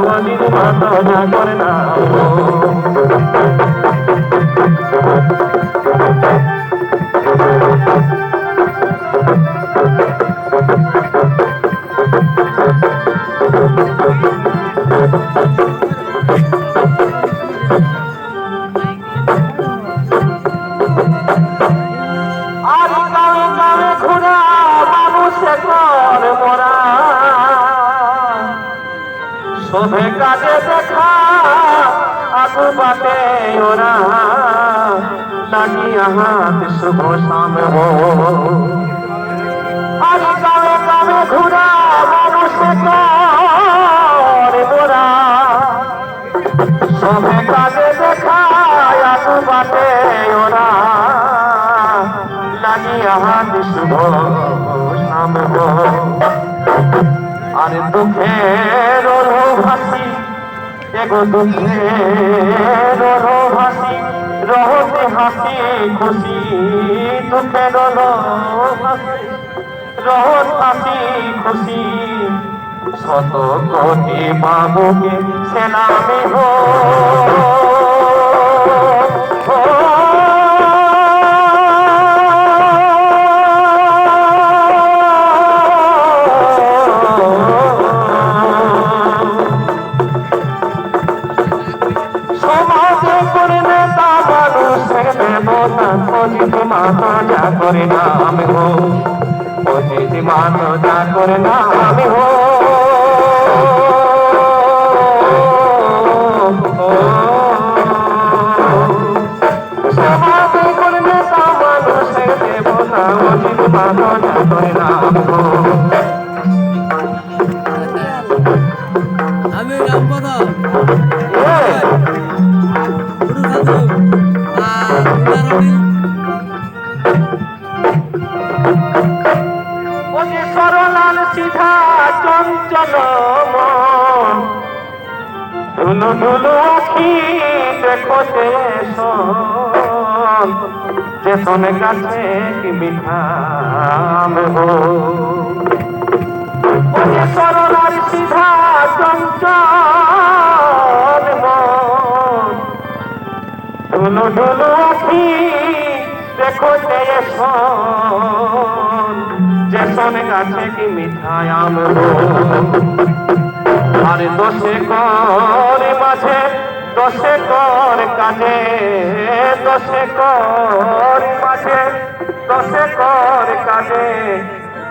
সমাজে কোনো শোভে কাজে দেখা, আগু বাটে ওরা। লাগিয়া হাত শুভ হো আর গাঁয়ে গাঁয়ে ঘোরা মানুষে মোরা সবে কাজে দেখায় আগু বাটে ওরা। লাগিয়া হাত শুভ গো আর দুঃখের ভাসি এগো দুঃখের ভাসি রহতে হাসি খুশি দুঃখের ভাসি রহত হাসি খুশি। শত কোটি বাবুকে সেনামে হো অজিত মাতা যা করে না আমি হো অজিত মাতা যা করে না আমি হো মাতা যা করে না আমি হো সিধা চঞ্চল ধুলো ধুলো আখি দেখো যে শোনে। কাছে কি ওকে সরলাল সিধা চঞ্চল ধুলো ধুলো আখি দেখো জেসন জেসন গাছে কি মিঠাই আম আর দশে কর মাঝে, দশে কর কাজে দশে কর মাঝে, দশে কর কাজে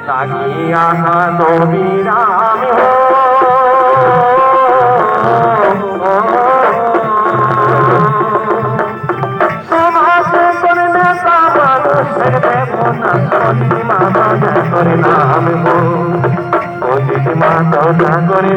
লাগিয়া নবীরাম হো যা করে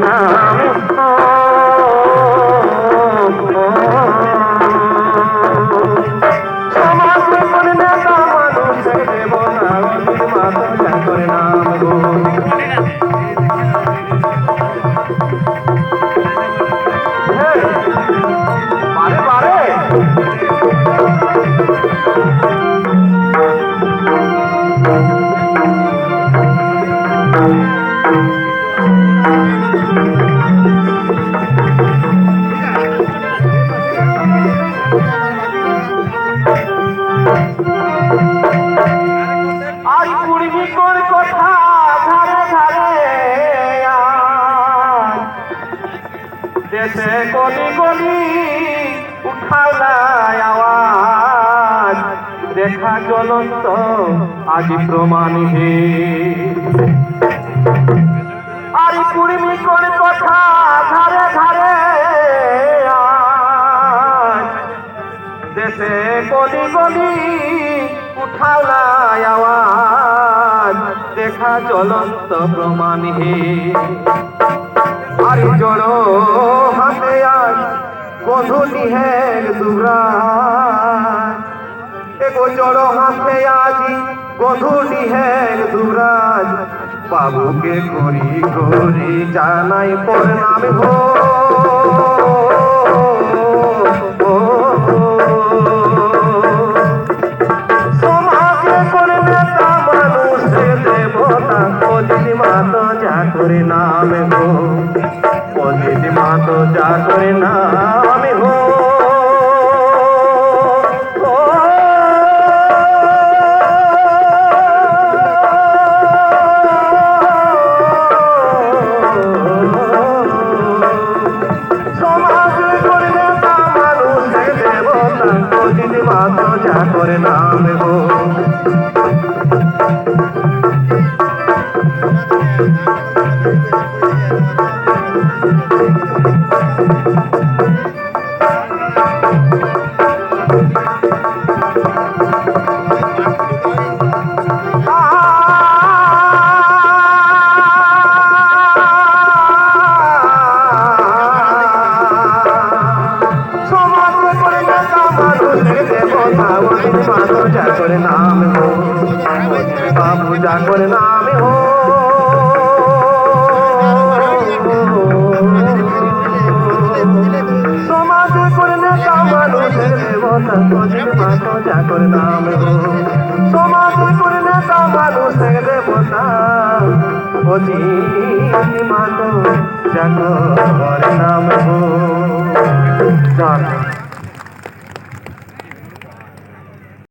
দেশে গলি গলি উঠালাই আওয়াজ। দেখা জ্বলন্ত, আজ প্রমাণ আর কুড়মি কোন কথা ধারে ধারে। দেশে গলি গলি উঠালাই আওয়াজ। দেখা জ্বলন্ত, প্রমাণ হে। আর জড়ো, হাতে আর বধু নিহের দুরা এগো জড়ো, হাতে আজি বধু নিহের দুরাজ। বাবুকে করি করি জানাই পর নাম ভো করে নাম গো তো যা করে নাম গো সমাজ করলে তা মানুষের দেবতা অজিত মা তো যা করে নাম গো করে নাম গো বাবু যা করে নাম গো সমাজ করে নেতা মানুষের দেবতা অজিত মা তো যা করে নাম গো সমাজ করে নেতা মানুষের দেবতা অজিত মা তো নাম গো জান